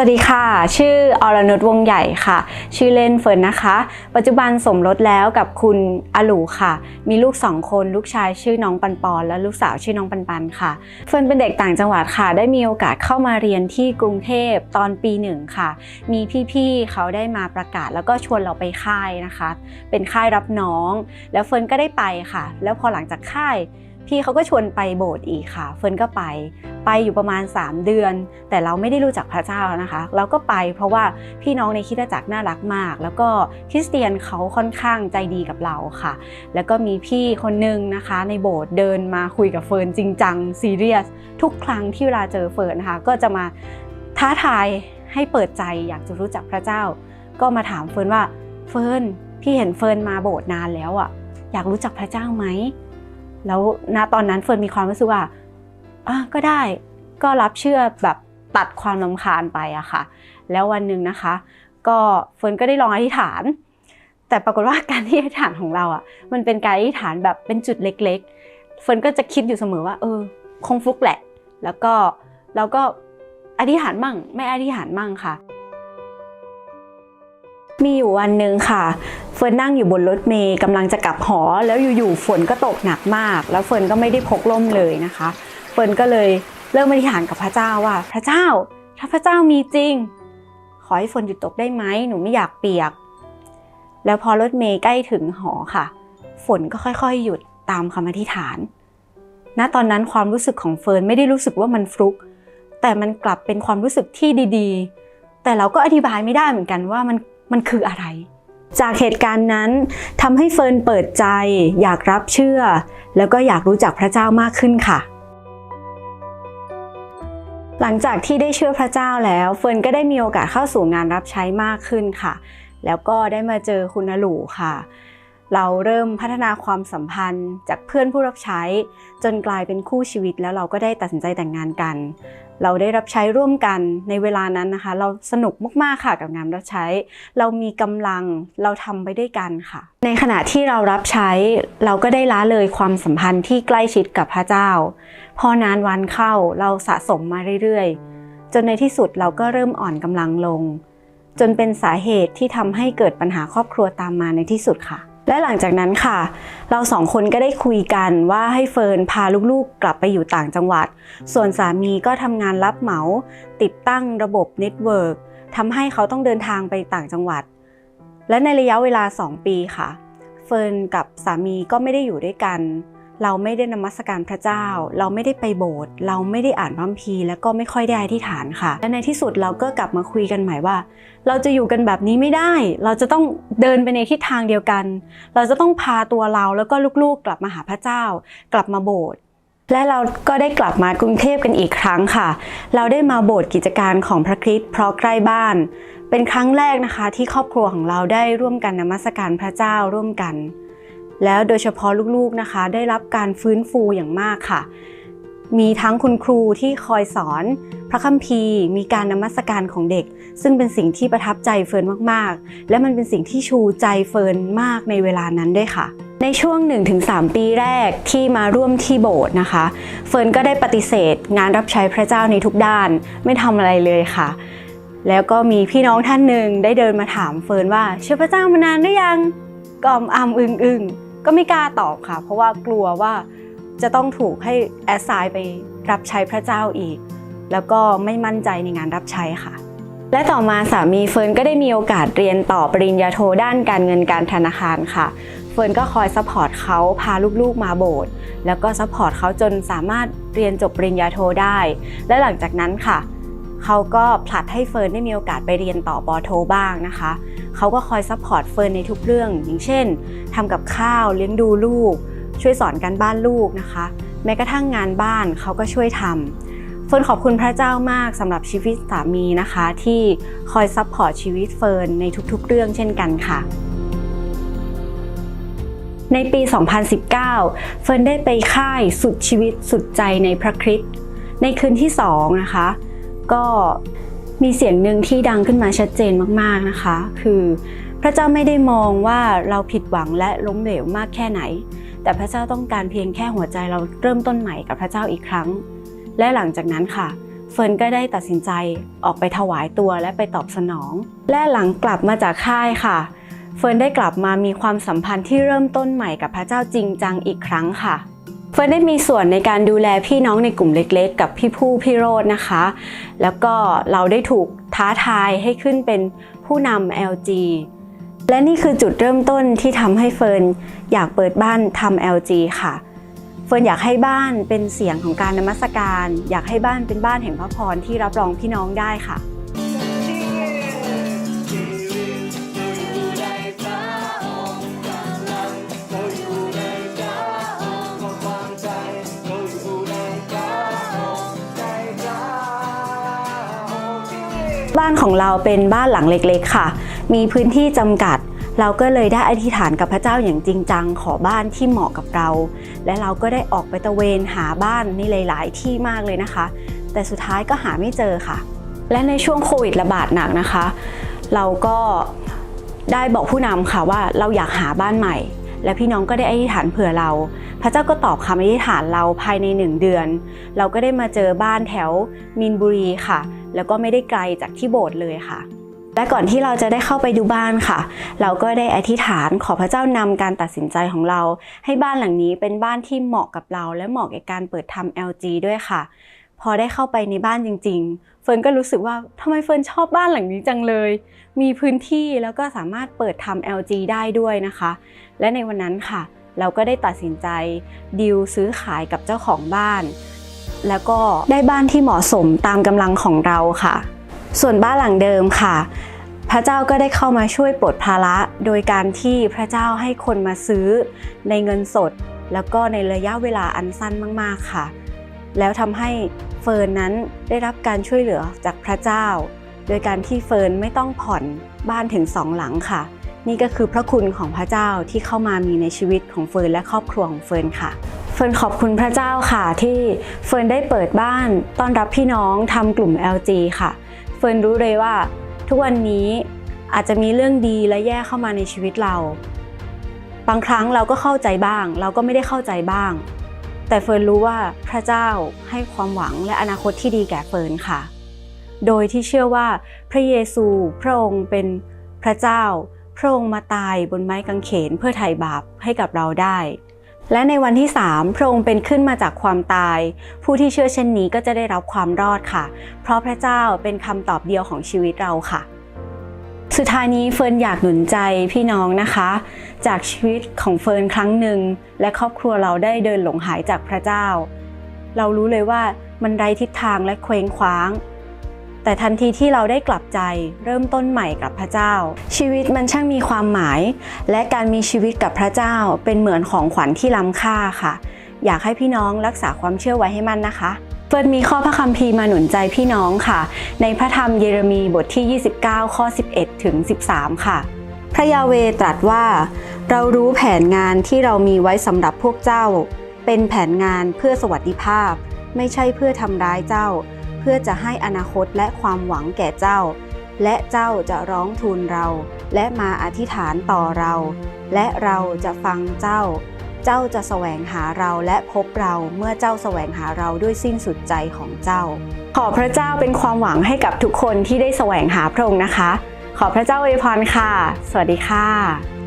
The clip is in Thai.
วัสดีค่ะ ชื่ออรนุชวงใหญ่ค่ะ ชื่อเล่นเฟิร์นนะคะ ปัจจุบันสมรสแล้วกับคุณอลูค่ะ มีลูกสองคนลูกชายชื่อน้องปันปอน และลูกสาวชื่อน้องปันปันค่ะ เฟิร์นเป็นเด็กต่างจังหวัดค่ะ ได้มีโอกาสเข้ามาเรียนที่กรุงเทพตอนปีหนึ่งค่ะ มีพี่ๆเขาได้มาประกาศแล้วก็ชวนเราไปค่ายนะคะ เป็นค่ายรับน้อง แล้วเฟิร์นก็ได้ไปค่ะ แล้วพอหลังจากค่าย พี่เขาก็ชวนไปโบสถ์อีกค่ะ เฟิร์นก็ไป ไปอยู่ประมาณ 3 เดือน แต่เราไม่ได้รู้จักพระเจ้านะคะ เราก็ไปเพราะว่าพี่น้องในคิดจักรน่ารักมาก แล้วก็คริสเตียนเขาค่อนข้างใจดีกับเราค่ะ แล้วก็มีพี่คนนึงนะคะ ในโบสถ์เดินมาคุยกับเฟิร์นจริงจังซีเรียสทุกครั้งที่เวลาเจอเฟิร์นนะคะ ก็จะมาท้าทายให้เปิดใจอยากจะรู้จักพระเจ้า ก็มาถามเฟิร์นว่าเฟิร์นพี่เห็นเฟิร์นมาโบสถ์นานแล้วอะอยากรู้จักพระเจ้าไหม แล้วณตอนนั้นเฟิร์นมีความรู้สึกว่าอะก็ได้ก็รับเชื่อแบบตัดความลำคาญไปอะค่ะ แล้ววันหนึ่งนะคะ ก็เฟิร์นก็ได้ลองอธิษฐาน แต่ปรากฏว่าการที่อธิษฐานของเราอะมันเป็นการอธิษฐานแบบเป็นจุดเล็ก ๆ เฟิร์นก็จะคิดอยู่เสมอว่า เออ คงฟลุกแหละ แล้วก็เราก็อธิษฐานมั่งไม่อธิษฐานมั่งค่ะ มีอยู่วันหนึ่งค่ะ เฟิร์นนั่งอยู่บนรถเมย์กำลังจะกลับหอ แล้วอยู่ๆฝนก็ตกหนักมาก แล้วเฟิร์นก็ไม่ได้พกร่มเลยนะคะ เฟิร์นก็เลยเริ่มอธิษฐานกับพระเจ้าว่า พระเจ้า ถ้าพระเจ้ามีจริง ขอให้ฝนหยุดตกได้ไหมหนูไม่อยากเปียก แล้วพอรถเมย์ใกล้ถึงหอค่ะ ฝนก็ค่อยๆ หยุดตามคำอธิษฐาน ณตอนนั้นความรู้สึกของเฟิร์นไม่ได้รู้สึกว่ามันฟลุก แต่มันกลับเป็นความรู้สึกที่ดีๆ แต่เราก็อธิบายไม่ได้เหมือนกันว่ามัน มันคืออะไร จากเหตุการณ์นั้นทำให้เฟิร์นเปิดใจ อยากรับเชื่อ แล้วก็อยากรู้จักพระเจ้ามากขึ้นค่ะหลังจากที่ได้เชื่อพระเจ้าแล้วเฟิร์นก็ได้มีโอกาสเข้าสู่งานรับใช้มากขึ้นค่ะ แล้วก็ได้มาเจอคุณอลูค่ะ เราเริ่มพัฒนาความสัมพันธ์จากเพื่อนผู้รับใช้ จนกลายเป็นคู่ชีวิตแล้วเราก็ได้ตัดสินใจแต่งงานกัน เราได้รับใช้ร่วมกันในเวลานั้นนะคะ เราสนุกมากๆค่ะกับงานรับใช้ เรามีกำลังเราทำไปด้วยกันค่ะ ในขณะที่เรารับใช้เราก็ได้ละเลยความสัมพันธ์ที่ใกล้ชิดกับพระเจ้า พอนานวันเข้าเราสะสมมาเรื่อยๆ จนในที่สุดเราก็เริ่มอ่อนกำลังลง จนเป็นสาเหตุที่ทำให้เกิดปัญหาครอบครัวตามมาในที่สุดค่ะ และหลังจากนั้นค่ะ เราสองคนก็ได้คุยกันว่าให้เฟิร์นพาลูกๆ กลับไปอยู่ต่างจังหวัด ส่วนสามีก็ทำงานรับเหมา ติดตั้งระบบเน็ตเวิร์กทำให้เขาต้องเดินทางไปต่างจังหวัด และในระยะเวลา 2 ปีค่ะ เฟิร์นกับสามีก็ไม่ได้อยู่ด้วยกัน เราไม่ได้นมัสการพระเจ้า เราไม่ได้ไปโบสถ์เราไม่ได้อ่านพระคัมภีร์และก็ไม่ค่อยได้อธิษฐานค่ะ และในที่สุดเราก็กลับมาคุยกันใหม่ว่า เราจะอยู่กันแบบนี้ไม่ได้ เราจะต้องเดินไปในทิศทางเดียวกัน เราจะต้องพาตัวเราแล้วก็ลูกๆกลับมาหาพระเจ้า กลับมาโบสถ์และเราก็ได้กลับมากรุงเทพกันอีกครั้งค่ะ เราได้มาโบสถ์กิจการของพระคริสต์เพราะใกล้บ้าน เป็นครั้งแรกนะคะที่ครอบครัวของเราได้ร่วมกันนมัสการพระเจ้าร่วมกัน แล้วโดยเฉพาะลูกๆนะคะ ได้รับการฟื้นฟูอย่างมากค่ะ มีทั้งคุณครูที่คอยสอน พระคัมภีร์ มีการนมัสการของเด็ก ซึ่งเป็นสิ่งที่ประทับใจเฟิร์นมากๆ และมันเป็นสิ่งที่ชูใจเฟิร์นมากในเวลานั้นด้วยค่ะในช่วง 1-3 ปีแรกที่มาร่วมที่โบสถ์นะคะ เฟิร์นก็ได้ปฏิเสธ งานรับใช้พระเจ้าในทุกด้าน ไม่ทำอะไรเลยค่ะ แล้วก็มีพี่น้องท่านหนึ่งได้เดินมาถามเฟิร์นว่า เชื่อพระเจ้ามานานหรือยังกอมอำอึงอึง ก็ไม่กล้าตอบค่ะ เพราะว่ากลัวว่าจะต้องถูกให้แอสไซน์ไปรับใช้พระเจ้าอีก แล้วก็ไม่มั่นใจในงานรับใช้ค่ะ และต่อมาสามีเฟิร์นก็ได้มีโอกาสเรียนต่อปริญญาโทด้านการเงินการธนาคารค่ะ เฟิร์นก็คอยซัพพอร์ตเขาพาลูกๆมาโบสถ์แล้วก็ซัพพอร์ตเขาจนสามารถเรียนจบปริญญาโทได้ และหลังจากนั้นค่ะเขาก็ผลัดให้เฟิร์นได้มีโอกาสไปเรียนต่อปอโทบ้างนะคะ เขาก็คอยซัพพอร์ตเฟิร์นในทุกเรื่อง อย่างเช่นทำกับข้าวเลี้ยงดูลูก ช่วยสอนการบ้านลูกนะคะ แม้กระทั่งงานบ้านเขาก็ช่วยทำเฟิร์นขอบคุณพระเจ้ามากสำหรับชีวิตสามีนะคะ ที่คอยซัพพอร์ตชีวิตเฟิร์นในทุกๆ เรื่องเช่นกันค่ะในปี 2019 เฟิร์นได้ไปค่ายสุดชีวิตสุดใจในพระคริสต์ในคืนที่2นะคะ ก็ มีเสียงหนึ่งที่ดังขึ้นมาชัดเจนมากๆนะคะ คือพระเจ้าไม่ได้มองว่าเราผิดหวังและล้มเหลวมากแค่ไหน แต่พระเจ้าต้องการเพียงแค่หัวใจเราเริ่มต้นใหม่กับพระเจ้าอีกครั้ง และหลังจากนั้นค่ะ เฟิร์นก็ได้ตัดสินใจออกไปถวายตัวและไปตอบสนอง และหลังกลับมาจากค่ายค่ะ เฟิร์นได้กลับมามีความสัมพันธ์ที่เริ่มต้นใหม่กับพระเจ้าจริงจังอีกครั้งค่ะ ฟิร์นได้มีส่วนในการดูแลพี่น้องในกลุ่มเล็กๆ กับพี่ผู้พี่โรดนะคะ แล้วก็เราได้ถูกท้าทายให้ขึ้นเป็นผู้นำ LG และนี่คือจุดเริ่มต้นที่ทำให้เฟิร์นอยากเปิดบ้านทำ LG ค่ะ เฟิร์นอยากให้บ้านเป็นเสียงของการนมัสการ อยากให้บ้านเป็นบ้านแห่งพระพรที่รับรองพี่น้องได้ค่ะ บ้านของเราเป็นบ้านหลังเล็กๆค่ะ มีพื้นที่จำกัด เราก็เลยได้อธิษฐานกับพระเจ้าอย่างจริงจังขอบ้านที่เหมาะกับเรา และเราก็ได้ออกไปตะเวนหาบ้านในหลาย ๆ ที่มากเลยนะคะ แต่สุดท้ายก็หาไม่เจอค่ะ และในช่วงโควิดระบาดหนักนะคะ เราก็ได้บอกผู้นำค่ะว่าเราอยากหาบ้านใหม่ และพี่น้องก็ได้อธิษฐานเผื่อเรา พระเจ้าก็ตอบคำอธิษฐานเราภายในหนึ่งเดือน เราก็ได้มาเจอบ้านแถวมีนบุรีค่ะ แล้วก็ไม่ได้ไกลจากที่โบสถ์เลยค่ะ และก่อนที่เราจะได้เข้าไปดูบ้านค่ะ เราก็ได้อธิษฐานขอพระเจ้านำการตัดสินใจของเรา ให้บ้านหลังนี้เป็นบ้านที่เหมาะกับเรา และเหมาะแก่การเปิดทำ LG ด้วยค่ะ พอได้เข้าไปในบ้านจริง ๆ เฟิร์นก็รู้สึกว่าทำไมเฟิร์นชอบบ้านหลังนี้จังเลย มีพื้นที่แล้วก็สามารถเปิดทำ LG ได้ด้วยนะคะ และในวันนั้นค่ะ เราก็ได้ตัดสินใจดีลซื้อขายกับเจ้าของบ้าน แล้วก็ได้บ้านที่เหมาะสมตามกำลังของเราค่ะ ส่วนบ้านหลังเดิมค่ะ พระเจ้าก็ได้เข้ามาช่วยปลดภาระ โดยการที่พระเจ้าให้คนมาซื้อในเงินสด แล้วก็ในระยะเวลาอันสั้นมากๆค่ะ แล้วทำให้เฟิร์นนั้นได้รับการช่วยเหลือจากพระเจ้า โดยการที่เฟิร์นไม่ต้องผ่อนบ้านถึงสองหลังค่ะ นี่ก็คือพระคุณของพระเจ้าที่เข้ามามีในชีวิตของเฟิร์นและครอบครัวของเฟิร์นค่ะ เฟิร์นขอบคุณพระเจ้าค่ะที่เฟิร์นได้เปิดบ้านต้อนรับพี่น้องทำกลุ่ม LG ค่ะ เฟิร์นรู้เลยว่า ทุกวันนี้อาจจะมีเรื่องดีและแย่เข้ามาในชีวิตเรา บางครั้งเราก็เข้าใจบ้าง เราก็ไม่ได้เข้าใจบ้าง แต่เฟิร์นรู้ว่าพระเจ้าให้ความหวังและอนาคตที่ดีแก่เฟิร์นค่ะ โดยที่เชื่อว่าพระเยซูพระองค์เป็นพระเจ้า พระองค์มาตายบนไม้กางเขนเพื่อไถ่บาปให้กับเราได้ และในวันที่ 3 พระองค์เป็นขึ้นมาจากความตาย ผู้ที่เชื่อเช่นนี้ก็จะได้รับความรอดค่ะ เพราะพระเจ้าเป็นคำตอบเดียวของชีวิตเราค่ะ สุดท้ายนี้เฟิร์นอยากหนุนใจพี่น้องนะคะ จากชีวิตของเฟิร์นครั้งหนึ่ง และครอบครัวเราได้เดินหลงหายจากพระเจ้า เรารู้เลยว่ามันไร้ทิศทางและเคว้งคว้าง แต่ทันทีที่เราได้กลับใจเริ่มต้นใหม่กับพระเจ้า ชีวิตมันช่างมีความหมาย และการมีชีวิตกับพระเจ้าเป็นเหมือนของขวัญที่ล้ำค่าค่ะ อยากให้พี่น้องรักษาความเชื่อไว้ให้มั่นนะคะเฟิร์นมีข้อพระคัมภีร์มาหนุนใจพี่น้องค่ะ ในพระธรรมเยเรมีบทที่ 29 ข้อ 11 ถึง 13 ค่ะ พระยาเวตรัสว่า เรารู้แผนงานที่เรามีไว้สำหรับพวกเจ้า เป็นแผนงานเพื่อสวัสดิภาพ ไม่ใช่เพื่อทำร้ายเจ้า เพื่อจะให้อนาคตและความหวังแก่เจ้า และเจ้าจะร้องทูลเรา และมาอธิษฐานต่อเรา และเราจะฟังเจ้า เจ้าจะแสวงหาเราและพบเราเมื่อเจ้าแสวงหาเราด้วยสิ้นสุดใจของเจ้า ขอพระเจ้าเป็นความหวังให้กับทุกคนที่ได้แสวงหาพระองค์นะคะ ขอพระเจ้าอวยพรค่ะ สวัสดีค่ะ